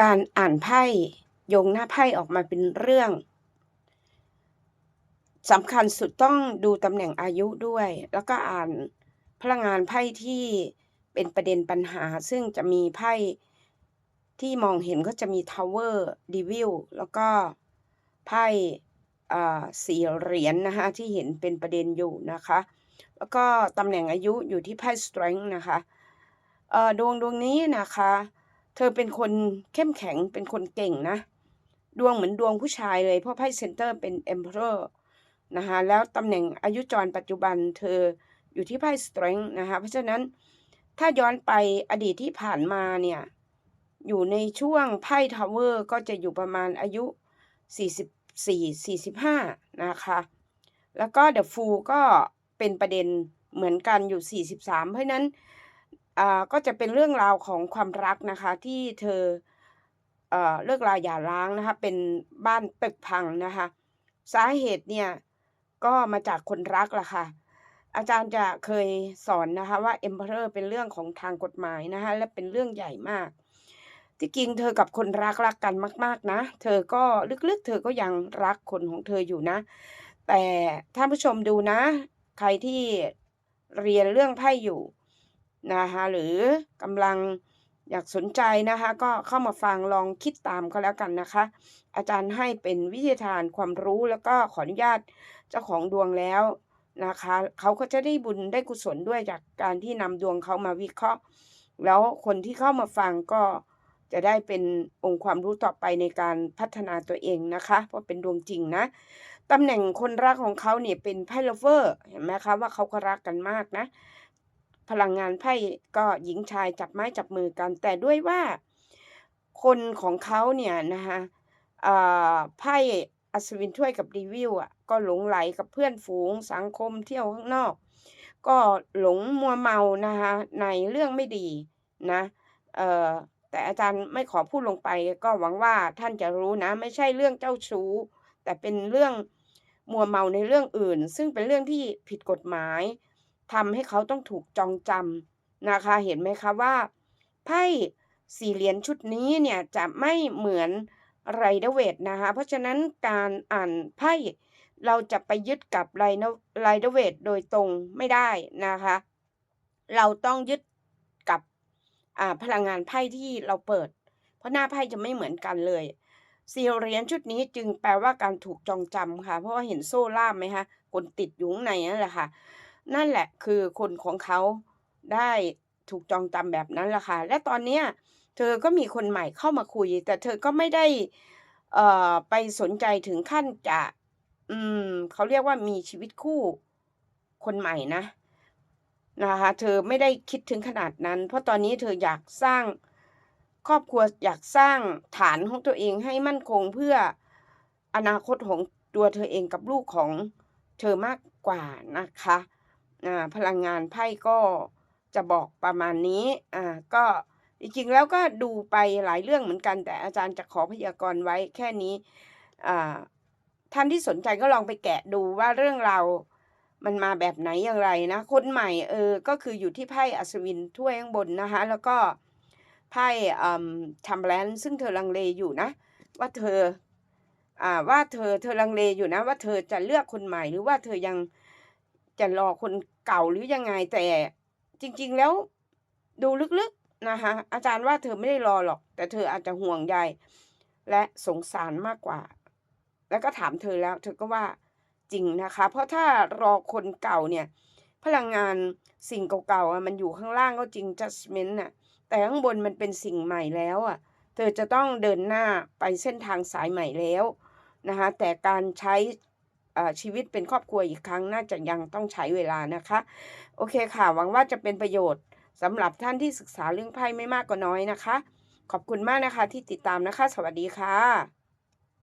การอ่านไพ่โยงหน้าไพ่ออกมาเป็นเรื่องสำคัญสุดต้องดูตำแหน่งอายุด้วย แล้วก็อ่านพลังงานไพ่ที่เป็นประเด็นปัญหา ซึ่งจะมีไพ่ที่มองเห็นก็จะมี Tower d e v i l แล้วก็ไพ่สี่เหรียญนนะคะที่เห็นเป็นประเด็นอยู่นะคะ แล้วก็ตำแหน่งอายุอยู่ที่ไพ่ Strength นะคะดวงดวงนี้นะคะ เธอเป็นคนเข้มแข็งเป็นคนเก่งนะ ดวงเหมือนดวงผู้ชายเลย เพราะไพ่เซนเตอร์เป็น Emperor นะคะแล้วตำแหน่งอายุจรปัจจุบันเธออยู่ที่ไพ่ Strength นะคะเพราะฉะนั้นถ้าย้อนไปอดีตที่ผ่านมาเนี่ย อยู่ในช่วงไพ่ทาวเวอร์ก็จะอยู่ประมาณอายุ 44 45 นะคะ แล้วก็เดอะฟูก็เป็นประเด็นเหมือนกันอยู่ 43 เพราะนั้น ก็จะเป็นเรื่องราวของความรักนะคะ ที่เธอเอ่อเลิกลาหย่าร้างนะคะ เป็นบ้านตึกพังนะคะ สาเหตุเนี่ยก็มาจากคนรักล่ะค่ะ อาจารย์จะเคยสอนนะคะว่า Emperor เป็นเรื่องของทางกฎหมายนะคะ และเป็นเรื่องใหญ่มาก ที่จริงเธอกับคนรักรักกันมาก ๆนะ เธอก็ลึกๆ เธอก็ยังรักคนของเธออยู่นะ แต่ท่านผู้ชมดูนะ ใครที่เรียนเรื่องไพ่อยู่ นะคะหรือกำลังอยากสนใจนะคะก็เข้ามาฟังลองคิดตามก็แล้วกันนะคะ อาจารย์ให้เป็นวิทยาทานความรู้แล้วก็ขออนุญาตเจ้าของดวงแล้วนะคะเขาก็จะได้บุญได้กุศลด้วยจากการที่นำดวงเขามาวิเคราะห์ แล้วคนที่เข้ามาฟังก็จะได้เป็นองค์ความรู้ต่อไปในการพัฒนาตัวเองนะคะ เพราะเป็นดวงจริงนะตำแหน่งคนรักของเขาเนี่ยเป็นไพ่เลเวอร์เห็นไหมคะว่าเขาก็รักกันมากนะ พลังงานไพ่ก็หญิงชายจับไม้จับมือกัน แต่ด้วยว่าคนของเขาเนี่ยนะคะไพ่อัศวินถ้วยกับรีวิวอะก็หลงไหลกับเพื่อนฝูงสังคมเที่ยวข้างนอก ก็หลงมัวเมานะคะในเรื่องไม่ดีนะเอ่อแต่อาจารย์ไม่ขอพูดลงไป ก็หวังว่าท่านจะรู้นะ ไม่ใช่เรื่องเจ้าชู้ แต่เป็นเรื่องมัวเมาในเรื่องอื่น ซึ่งเป็นเรื่องที่ผิดกฎหมาย ทำให้เขาต้องถูกจองจำนะคะ เห็นไหมคะว่าไพ่สี่เหรียญชุดนี้เนี่ยจะไม่เหมือนไรเดเวทนะคะ เพราะฉะนั้นการอ่านไพ่เราจะไปยึดกับไรไรเดเวทโดยตรงไม่ได้นะคะ เราต้องยึดกับพลังงานไพ่ที่เราเปิด เพราะหน้าไพ่จะไม่เหมือนกันเลยสี่เหรียญชุดนี้จึงแปลว่าการถูกจองจำค่ะ เพราะว่าเห็นโซ่ล่ามไหมคะคนติดอยู่ข้างในนั่นแหละค่ะ นั่นแหละคือคนของเขาได้ถูกจองจำแบบนั้นแหละค่ะ และตอนเนี้ยเธอก็มีคนใหม่เข้ามาคุย แต่เธอก็ไม่ได้เอ่อไปสนใจถึงขั้นจะ อืมเขาเรียกว่ามีชีวิตคู่คนใหม่นะนะคะเธอไม่ได้คิดถึงขนาดนั้น เพราะตอนนี้เธออยากสร้างครอบครัวอยากสร้างฐานของตัวเองให้มั่นคงเพื่ออนาคตของตัวเธอเองกับลูกของเธอมากกว่านะคะ พลังงานไพ่ก็จะบอกประมาณนี้อ่าก็จริงๆแล้วก็ดูไปหลายเรื่องเหมือนกัน แต่อาจารย์จะขอพยากรณ์ไว้แค่นี้อ่าท่านที่สนใจก็ลองไปแกะดูว่าเรื่องราวมันมาแบบไหนอย่างไรนะ คนใหม่เออก็คืออยู่ที่ไพ่อัศวินถ้วยข้างบนนะคะ แล้วก็ไพ่ทัมแลนซึ่งเธอลังเลอยู่นะ ว่าเธออ่าว่าเธอเธอลังเลอยู่นะ ว่าเธอจะเลือกคนใหม่หรือว่าเธอยัง จะรอคนเก่าหรือยังไงแต่จริงๆแล้วดูลึกๆนะคะอาจารย์ว่าเธอไม่ได้รอหรอก แต่เธออาจจะห่วงใยและสงสารมากกว่า แล้วก็ถามเธอแล้ว เธอก็ว่าจริงนะคะ เพราะถ้ารอคนเก่าเนี่ย พลังงานสิ่งเก่าๆมันอยู่ข้างล่างก็จริง judgment น่ะแต่ข้างบนมันเป็นสิ่งใหม่แล้วอะ เธอจะต้องเดินหน้าไปเส้นทางสายใหม่แล้วนะคะแต่การใช้ ชีวิตเป็นครอบครัวอีกครั้งน่าจะยังต้องใช้เวลานะคะ โอเคค่ะ หวังว่าจะเป็นประโยชน์สำหรับท่านที่ศึกษาเรื่องไพ่ไม่มากก็น้อยนะคะ ขอบคุณมากนะคะที่ติดตามนะคะ สวัสดีค่ะ